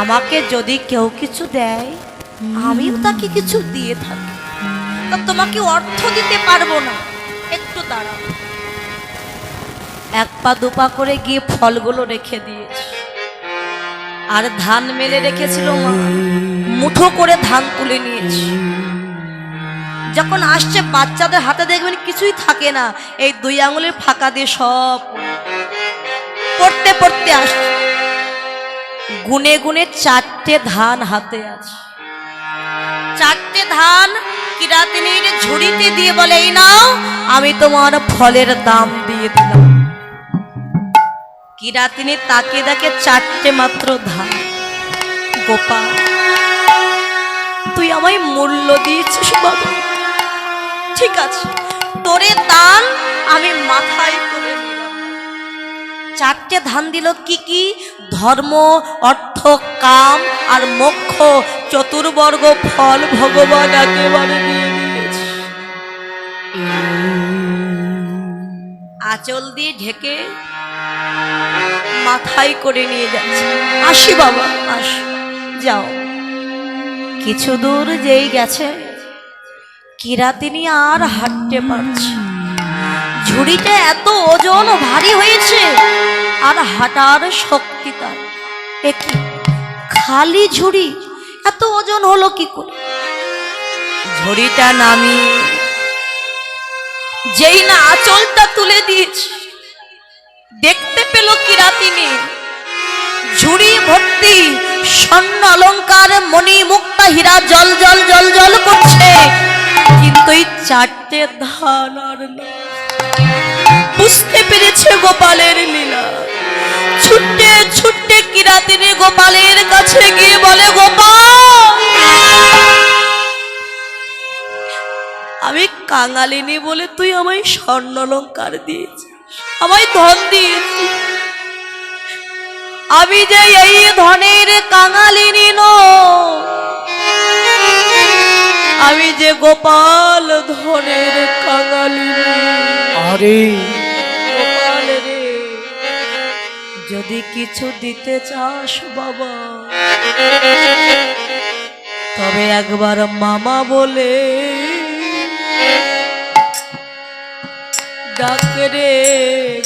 আমাকে যদি কেউ কিছু দেয়, আমিও তাকে কিছু দিয়ে থাকি। তা তোমাকে অর্থ দিতে পারব না। একটু দাঁড়াও। এক পা দুপা করে গিয়ে ফলগুলো রেখে দিয়েছে। আর ধান মেলে রেখেছিল মা। মুঠো করে ধান তুলে নিয়েছি। যখন আসছে, বাচ্চাদের হাতে দেখবেন কিছুই থাকে না। এই দুই আঙুলের ফাঁকা দিয়ে সব পড়তে পড়তে আসছে। গুনে গুনে চারটে ধান হাতে আছে। চারটে ধান কিরাতিনির ঝুড়িতে দিয়ে বলে, এই নাও, আমি তোমার ফলের দাম দিয়ে দিলাম। কিরাতিনি তাকে দেখে চারটে মাত্র ধান। গোপাল, তুই আমায় মূল্য দিয়েছিস বাবা। ঠিক আছে, তোরে দান আমি মাথায় চারটে ধান দিল কি কি? ধর্ম অর্থ কাম আর মোক্ষ। চতুর্বর্গ ফল ভগবান একেবারে দিয়ে দিয়েছে। আঁচল দিয়ে ঢেকে মাথায় করে নিয়ে যাচ্ছে। আসি বাবা। আসি যাও। কিছু দূর যেই গেছে কিরাতিনি আর হাঁটতে পারছে ঝুড়িটা এত ওজন ও ভারী হয়েছে, আর হাঁটার শক্তি তার। এ কি? খালি ঝুড়ি? এত ওজন হলো কি করে? ঝুড়িটা নামি, যেই না আঁচলটা তুলে দিয়েছে, দেখতে পেল কিরাতিনি ঝুড়ি ভর্তি স্বর্ণ অলঙ্কার মণি মুক্তা হীরা জল জল জল জল করছে, কিন্তু এই চারটে ধান আর না বুঝতে পেরেছে গোপালের লীলা। ছুটে ছুটে কিরাতিনি গোপালের কাছে গিয়ে বলে, গোপাল! আমি কাঙালিনী বলে তুই আমায় স্বর্ণ অলঙ্কার দিয়েছিস, আমায় ধন দিয়েছিস। আমি যে এই ধনের কাঙালিনী নই, আমি যে গোপাল ধনের কাঙালিনী আরে। রে যদি কিছু দিতে চাস বাবা তবে একবার মামা বলে ডাক রে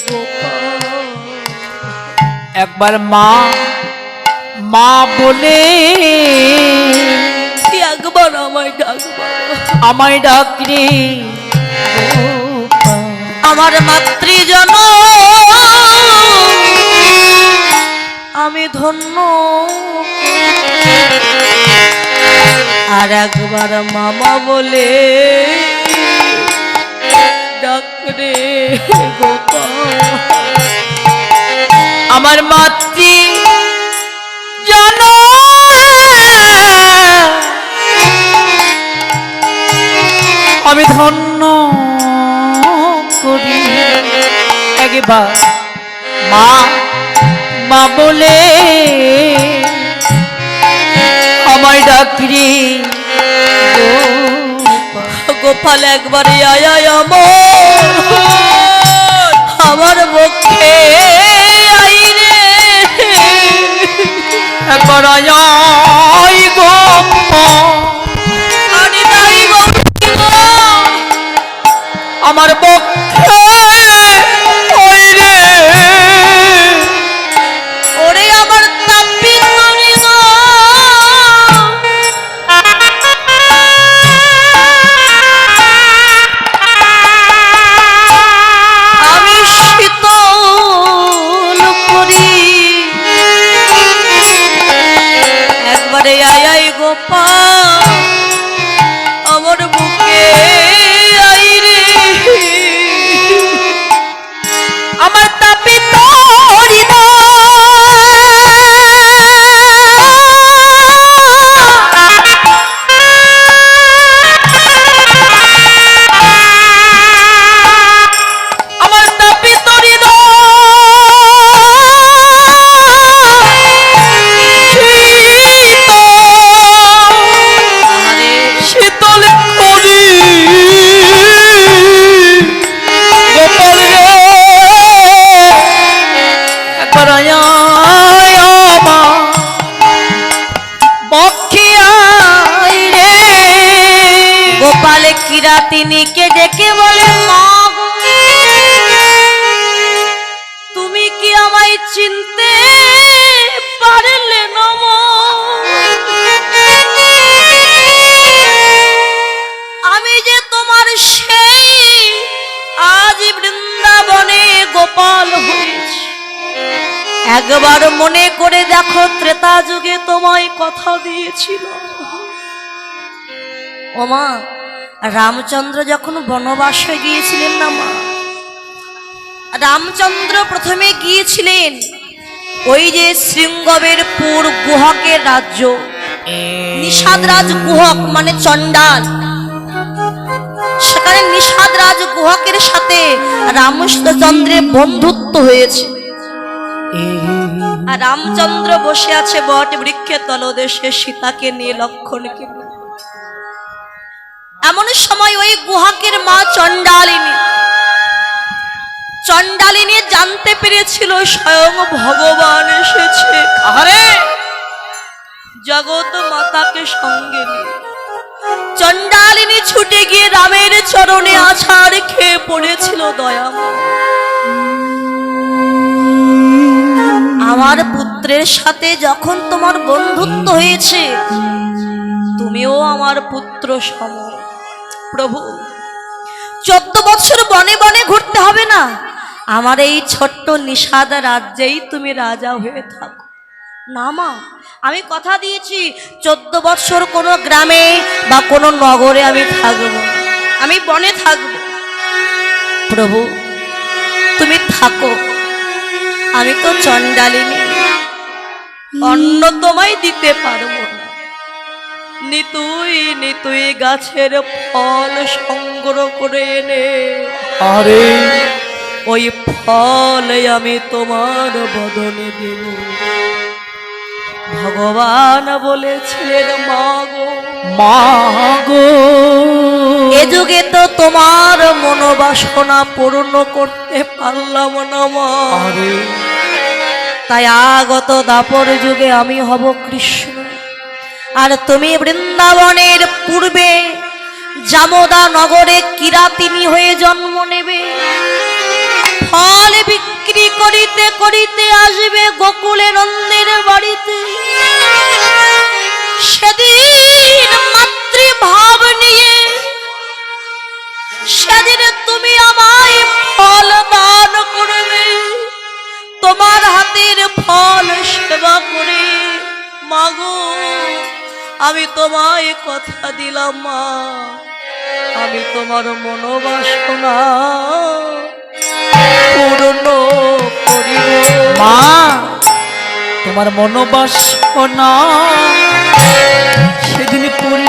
গোপাল। একবার মা মা বলে একবার আমায় ডাক আমায় ডাক রে। আমার মাতৃজন আমি ধন্য। আর একবার মামা বলে ডাকরে আমার মাতৃ জন আমি ধন্য। একবার মা মা বলে আমায় ডাকরি গোপাল। একবারে আয় আমার রে একবার আয় কিরাতিনিকে ডেকে বলে, মা তুমি কি আমায় চিনতে পারলে না, মা? আমি যে তোমার সেই আজ বৃন্দাবনে গোপাল হয়েছি একবার মনে করে দেখো, ত্রেতা যুগে তোমায় কথা দিয়েছিল ওমা রামচন্দ্র যখন বনবাসে গিয়েছিলেন না মা রামচন্দ্র প্রথমে গিয়েছিলেন ওই যে শৃঙ্গবের পুর গুহকের রাজ্য নিষাদরাজ গুহক মানে চণ্ডাল। সেখানে নিষাদরাজ গুহকের সাথে রামচন্দ্রের বন্ধুত্ব হয়েছে। আর রামচন্দ্র বসে আছে বট বৃক্ষের তলদেশে সীতাকে নিয়ে লক্ষণকে নিয়ে এমন সময় ওই গুহাকের মা চণ্ডালিনী চণ্ডালিনী জানতে পেরেছিল স্বয়ং ভগবান এসেছে। আরে জগৎ মাতাকে সঙ্গে নিয়ে। চণ্ডালিনী ছুটে গিয়ে রামের চরণে আছাড় খেয়ে পড়েছিল দয়াময়। আমার পুত্রের সাথে যখন তোমার বন্ধুত্ব হয়েছে তুমিও আমার পুত্র সম প্রভু। চোদ্দ বছর বনে বনে ঘুরতে হবে না। আমার এই ছোট্ট নিষাদ রাজ্যেই তুমি রাজা হয়ে থাকো। না মা আমি কথা দিয়েছি চোদ্দ বছর কোনো গ্রামে বা কোনো নগরে আমি থাকব। আমি বনে থাকব। প্রভু তুমি থাকো। আমি তো চণ্ডালিনী। অন্ন তোমায় দিতে পারব না। নিতুই নিতুই গাছের ফল সংগ্রহ করে এনে। আরে। ওই ফল আমি তোমার বদলে দেব। ভগবান বলেছিলেন মাগো মা গো। এ যুগে তো তোমার মনোবাসনা পূর্ণ করতে পারলাম না মা। তাই আগত দাপর যুগে আমি হব কৃষ্ণ। আর তুমি বৃন্দাবনের পূর্বে জামদা নগরে কিরাতিনি হয়ে জন্ম নেবে। ফল বিক্রি করিতে করিতে আসবে গোকুলে নন্দের বাড়িতে। সেদিন মাতৃভাব নিয়ে, সেদিন তুমি আমায় ফল দান করবে। তোমার হাতের ফল সেবা করে মাগো আমি তোমায় কথা দিলাম মা। আমি তোমার মনোবাসনা পূর্ণ করিব মা তোমার মনোবাসনা সেদিন পূর্ণ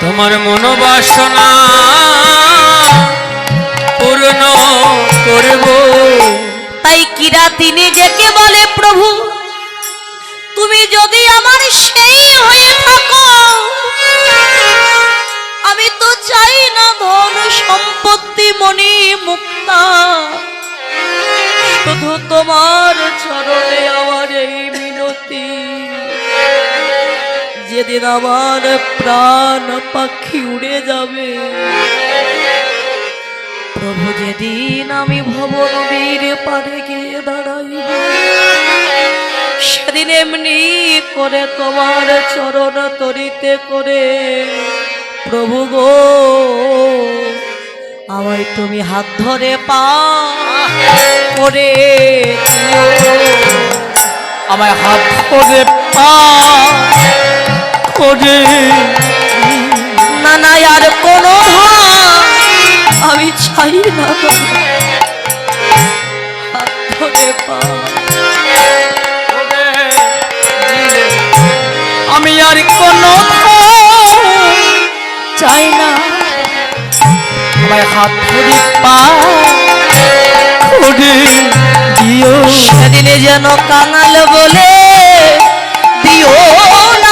তোমার মনোবাসনা যেদিন আমার প্রাণ পাখি উড়ে যাবে। প্রভু যেদিন আমি ভবন বীর পারে গিয়ে দাঁড়াইব, সেদিন এমনি করে তোমার চরণ তরিতে করে। প্রভু গো, আমায় তুমি হাত ধরে পা করে আমায় হাত ধরে পা করে না না আর কোনো আমি চাই না। ধরে আমি আর কোনো চাই না। আমায় হাত ধরে পা করে দিও। সেদিনে যেন কাঙাল বলে দিও না।